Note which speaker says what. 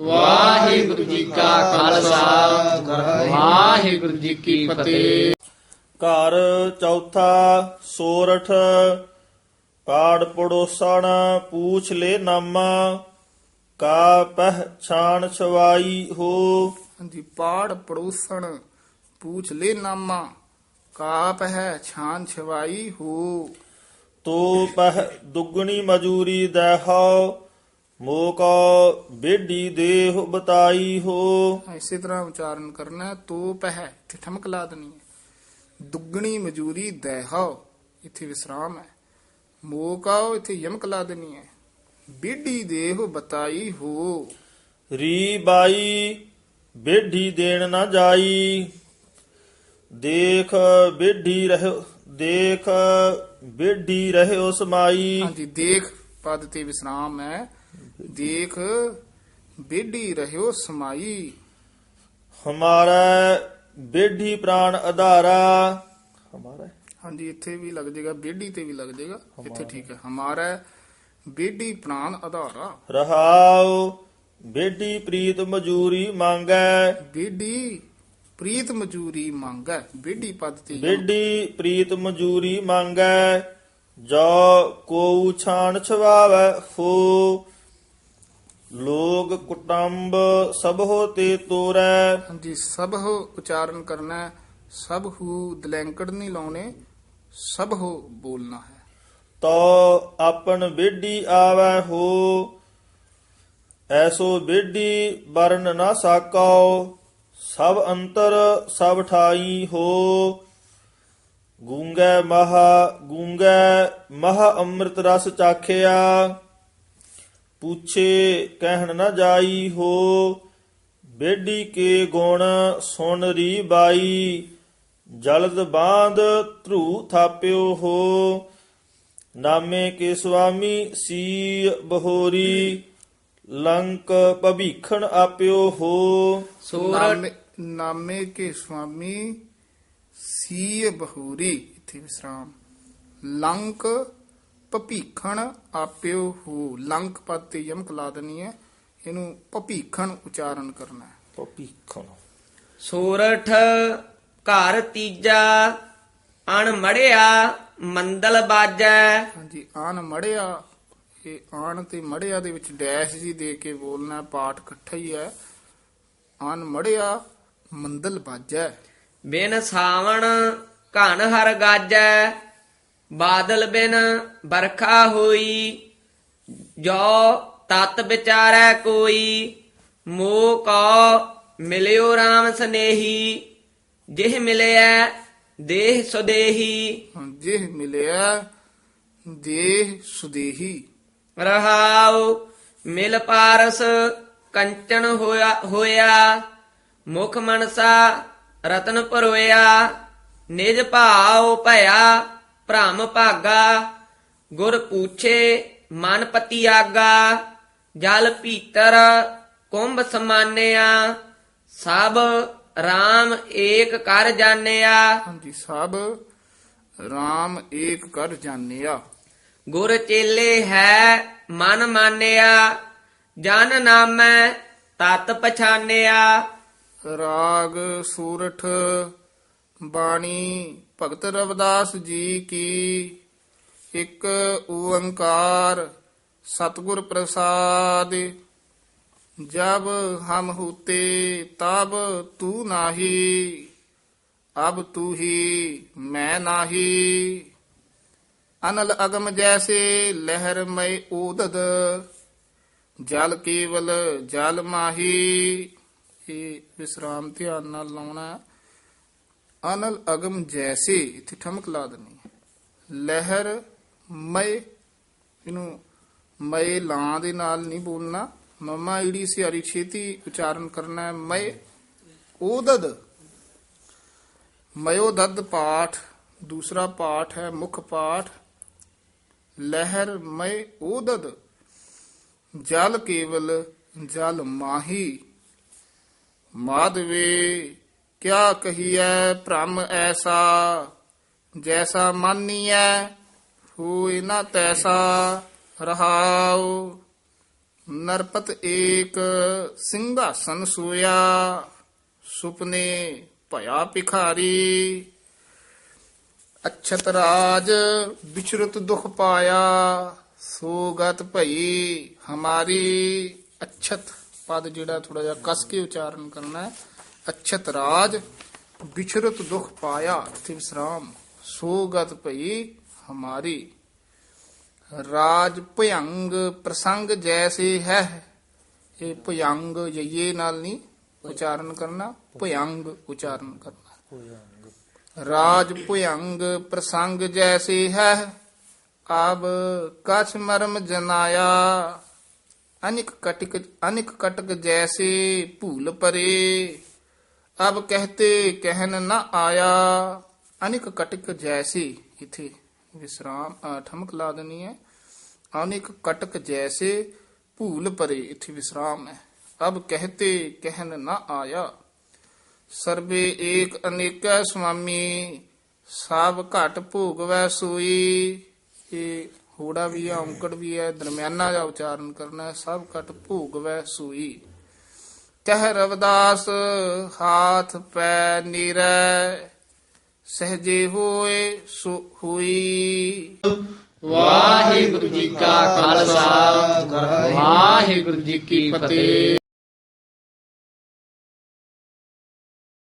Speaker 1: ਵਾਹਿਗੁਰੂ ਜੀ ਕਾ ਖਾਲਸਾ। ਵਾਹਿਗੁਰੂ ਜੀ ਕੀ ਫਤਿਹ।
Speaker 2: ਘਰ ਚੌਥਾ ਸੋਰਠ ਪਾੜ ਪੜੋਸਣ ਪੂਛ ਲੈ ਨਾਮਾ ਕਾ ਪਹਿਛਾਨ ਛਵਾਈ ਹੋ।
Speaker 3: ਹਾਂਜੀ ਪਾੜ ਪੜੋਸਣ ਪੂਛ ਲੈ ਨਾਮਾ ਕਾਪ ਹੈ ਛਾਨ ਛਵਾਈ ਹੋ।
Speaker 2: ਤੋ ਪਹਿ ਦੁਗਣੀ ਮਜੂਰੀ ਦੇਹੋ ਮੋਕਾ ਬੇਡੀ ਦੇਹ ਬਤਾਈ ਹੋ।
Speaker 3: ਇਸੇ ਤਰ੍ਹਾਂ ਉਚਾਰਨ ਕਰਨਾ ਹੈ, ਤੋ ਪਹਿ ਇੱਥੇ ਠਮਕ ਲਾ ਦੇਣੀ ਹੈ। ਦੁੱਗਣੀ ਮਜੂਰੀ ਦੇਹੋ ਇੱਥੇ ਵਿਸਰਾਮ ਹੈ। ਮੋਕਾਓ ਇੱਥੇ ਯਮਕ ਲਾ ਦੇਣੀ ਹੈ। ਬੀੜੀ ਦੇਹ ਬਤਾਈ ਹੋ।
Speaker 2: ਰੀ ਬਾਈ ਬੇਢੀ ਦੇਣ ਨਾ ਜਾਈ। ਦੇਖ ਬੇਢੀ ਰਹਿ ਦੇਖ ਬੇਢੀ ਰਹਿ ਸਮਾਈ
Speaker 3: ਹਾਂਜੀ ਦੇਖ ਪਦ ਤੇ ਵਿਸਰਾਮ ਹੈ। ਦੇਖ ਬੀੜੀ ਰਹਿਓ ਸਮਾਈ।
Speaker 2: ਹਮਾਰਾ ਬੇਢੀ ਪ੍ਰਾਣ ਆਧਾਰਾ ਹਮਾਰਾ?
Speaker 3: ਹਾਂਜੀ ਇੱਥੇ ਵੀ ਲੱਗ ਜਾਏਗਾ ਬੇੜੀ ਤੇ ਵੀ ਲੱਗ ਜਾਏਗਾ ਇੱਥੇ ਠੀਕ ਹੈ। ਹਮਾਰਾ ਬੇੜੀ ਪ੍ਰਾਨ ਆਧਾਰਾ
Speaker 2: ਰਹਾਉ ਬੇਢੀ ਪ੍ਰੀਤ ਮਜੂਰੀ ਮੰਗੈ।
Speaker 3: ਬੇੜੀ ਪ੍ਰੀਤ ਮਜੂਰੀ ਮੰਗੈ। ਬੇੜੀ ਪਦ ਤੇ।
Speaker 2: ਬੇਢੀ ਪ੍ਰੀਤ ਮਜੂਰੀ ਮੰਗੈ। ਜੋ ਕੋ ਛਾਣ ਛਵਾਵੈ ਹੋ ਲੋਗ ਕੁਟੰਬ ਸਭ ਹੋ ਤੇ ਤੋਰੈ।
Speaker 3: ਹਾਂਜੀ ਸਭ ਹੋ ਉਚਾਰਨ ਕਰਨਾ ਹੈ ਸਭ ਹੂ ਦਲੈਂਕੜ ਨਹੀਂ ਲਾਉਣੇ ਸਭ ਹੋ ਬੋਲਣਾ ਹੈ।
Speaker 2: ਤੋ ਆਪਨ ਬੇਢੀ ਆਵੈ ਹੋ ਐਸੋ ਬੇਢੀ ਵਰਨ ਨਾ ਸਾਕਉ ਸਭ ਅੰਤਰ ਸਭ ਠਾਈ ਹੋ। ਗੂੰਗੈ ਮਹਾ ਗੂੰਗੈ ਮਹਾ ਅੰਮ੍ਰਿਤ ਰਸ ਚਾਖਿਆ ਪੁੱਛੇ ਕਹਿਣ ਨਾ ਜਾਈ ਹੋ ਬੇਢੀ ਕੇ ਗੁਣ ਸੁਣ ਰੀ ਬਾਈ ਜਲਦ ਬਾਂਧ ਧਰੂ ਥਾਪਿਓ ਹੋ ਨਾਮੇ ਕੇ ਸੁਆਮੀ ਸੀ ਬਹੋਰੀ ਲੰਕ ਭਵੀਖਣ ਆਪਿਓ ਹੋ।
Speaker 3: ਨਾਮੇ ਕੇ ਸੁਆਮੀ ਸੀ ਬਹੂਰੀ ਇੱਥੇ ਵਿਸਰਾਮ। ਲੰਕ ਭਪੀਖਣ ਆਪਿਓ ਹੋ। ਲੰਕ ਪਦ ਤੇ ਯਮਕ ਲਾ ਹੈ। ਇਹਨੂੰ ਭਪੀਖਣ ਉਚਾਰਨ ਕਰਨਾ ਹੈ।
Speaker 2: ਭਵੀਖਣ।
Speaker 4: ਸੋਰਠ ਘਰ ਤੀਜਾ ਅਣ ਮੜਿਆ ਮੰਦਲ ਬਾਜੈ।
Speaker 3: ਹਾਂਜੀ ਆਨ ਮੜਿਆ। ਇਹ ਆਨ ਤੇ ਮੜਿਆ ਦੇ ਵਿੱਚ ਡੈਸ਼ ਜੀ ਦੇ ਕੇ ਬੋਲਣਾ ਪਾਠ ਇਕੱਠਾ ਹੀ ਹੈ। ਆਨ ਮੜਿਆ ਮੰਦਲ ਬਾਜੈ।
Speaker 4: ਬਿਨ ਸਾਵਣ ਘਨ ਹਰ ਗਾਜੈ। ਬਾਦਲ ਬਿਨ ਬਰਖਾ ਹੋਈ ਜੋ ਤਤ ਵਿਚਾਰੈ ਕੋਈ ਮੋਹ ਕੋ ਮਿਲਿਓ RAM ਸਨੇਹੀ ਜਿਹ ਮਿਲਿਆ ਦੇਹ ਸੁਦੇਹੀ।
Speaker 3: ਜਿਹ ਮਿਲਿਆ ਦੇਹ ਸੁਦੇਹੀ।
Speaker 4: ਰਹਾਉ ਮਿਲ ਪਾਰਸ ਕੰਚਨ ਹੋਇਆ ਹੋਇਆ ਮੁਖ ਮਨਸਾ ਰਤਨ ਪਰੋਇਆ ਨਿਜ ਭਾਉ ਭਇਆ ਭ੍ਰਮ ਭਾਗਾ ਗੁਰ ਪੂਛੇ ਮਨ ਪਤੀ ਆਗਾ ਜਲ ਭੀਤਰ ਕੁੰਭ ਸਮਾਨਿਆ ਸਭ RAM ਏਕ ਕਰ ਜਾਣਿਆ।
Speaker 3: ਹਾਂਜੀ ਸਭ RAM ਏਕ ਕਰ ਜਾਣਿਆ।
Speaker 4: ਗੁਰ ਚੇਲੇ ਹੈ ਮਨ ਮਾਨਿਆ ਜਨ ਨਾਮੈ ਤਤ ਪਛਾਨਿਆ।
Speaker 3: ਰਾਗ ਸੂਰਠ ਬਾਣੀ ਭਗਤ ਰਵਿਦਾਸ ਜੀ ਕੀ ਇੱਕ ਓੰਕਾਰ ਸਤਿਗੁਰ ਪ੍ਰਸਾਦ, ਜਬ ਹਮ ਹੂਤੇ ਤਬ ਤੂ ਨਾਹੀ, ਅਬ ਤੂ ਹੀ ਮੈਂ ਨਾਹੀ। ਅਨਲ ਅਗਮ ਜੈਸੇ ਲਹਿਰ ਮੈ ਊਦਦ, ਜਲ ਕੇਵਲ ਜਲ ਮਾਹੀ। ਇਹ ਵਿਸਰਾਮ ਧਿਆਨ ਨਾਲ ਲਾਉਣਾ। ਹੈ। ਅਨਲ ਅਗਮ ਜੈਸੇ, ਇੱਥੇ ਠਮਕ ਲਾ ਦੇਣੀ ਲਹਿਰ ਮਏ ਇਹਨੂੰ ਮਏ ਲਾਂ ਦੇ ਨਾਲ ਨਹੀਂ ਬੋਲਣਾ। ਮਮਾ ਈੜੀ ਸਿਆਰੀ ਛੇਤੀ ਉਚਾਰਨ ਕਰਨਾ ਹੈ। ਮਏ ਓਦਦ, ਮਯੋ ਦਦ ਪਾਠ, ਦੂਸਰਾ ਪਾਠ ਹੈ ਮੁੱਖ ਪਾਠ। ਲਹਿਰ ਮਏ ਓਦਦ, ਜਲ ਕੇਵਲ ਜਲ ਮਾਹੀ। ਮਾਧਵੇ ਕਿਆ ਕਹੀਐ ਭ੍ਰਮ ਐਸਾ? ਜੈਸਾ ਮਾਨੀਐ, ਹੋਇ ਨਾ ਤੈਸਾ ਰਹਾਉ। ਨਰਪਤ ਏਕ ਸਿੰਘਾਸਨ ਸੋਇਆ, ਸੁਪਨੇ ਭਇਆ ਭਿਖਾਰੀ। ਅਛਤ ਰਾਜ ਵਿਚਰਤ ਦੁਖ ਪਾਇਆ, ਸੋਗਤ ਭਈ ਹਮਾਰੀ। ਅਛਤ ਪਦ ਜਿਹੜਾ ਥੋੜਾ ਜਿਹਾ ਕਸ ਕੇ ਉਚਾਰਨ ਕਰਨਾ ਹੈ। ਅਛਤ ਰਾਜ ਵਿਚਰਤ ਦੁਖ ਪਾਇਆ ਤੇ ਵਿਸਰਾਮ ਸੋ ਗਤ ਭਈ ਹਮਾਰੀ ਰਾਜ ਭਯੰਗ ਪ੍ਰਸੰਗ ਜੈਸੇ ਹੈ ਇਹ ਭਯੰਗ ਯੇ ਨਾਲ ਨਹੀਂ ਉਚਾਰਨ ਕਰਨਾ ਭਯੰਗ ਉਚਾਰਨ ਕਰਨਾ ਰਾਜ ਭਯੰਗ ਪ੍ਰਸੰਗ ਜੈਸੇ ਹੈ ਅਬ ਕਛ ਮਰਮ ਜਨਾਇਆ ਅਨਿਕ ਕਟਕ ਅਨਿਕ ਕਟਕ ਜੈਸੇ ਭੂਲ ਪਰੇ ਅਬ ਕਹਤੇ ਕਹਿਨ ਨ ਆਇਆ ਅਨਿਕ ਕਟਕ ਜੈਸੇ ਇਥੇ ਵਿਸਰਾਮ ਅ, ਠਮਕ ਲਾ ਦੇਣੀ ਹੈ ਅਨਿਕ ਕਟਕ ਜੈਸੇ ਭੂਲ ਪਰੇ ਇਥੇ ਵਿਸਰਾਮ ਹੈ ਅਬ ਕਹਤੇ ਕਹਿਨ ਨ ਆਇਆ ਸਰਬੇ ਏਕ ਅਨੇਕੈ ਸੁਆਮੀ ਸਭ ਘਟ ਭੋਗਵੈ ਸੋਈ ਇਹ ਹੋੜਾ ਵੀ ਹੈ ਔਂਕੜ ਵੀ ਹੈ ਦਰਮਿਆਨਾ ਜਿਹਾ ਉਚਾਰਨ ਕਰਨਾ ਹੈ ਸਭ ਘਟ ਭੋਗਵੈ ਸੋਈ ਕਹਿ ਰਵਦਾਸ ਹਾਥ ਪੈ ਨੀਰੈ, ਸਹਜੇ ਹੋਏ ਸੋ ਹੋਈ।
Speaker 1: ਵਾਹਿਗੁਰੂ ਜੀ ਕਾ ਖਾਲਸਾ, ਵਾਹਿਗੁਰੂ ਜੀ ਕੀ ਫਤਿਹ।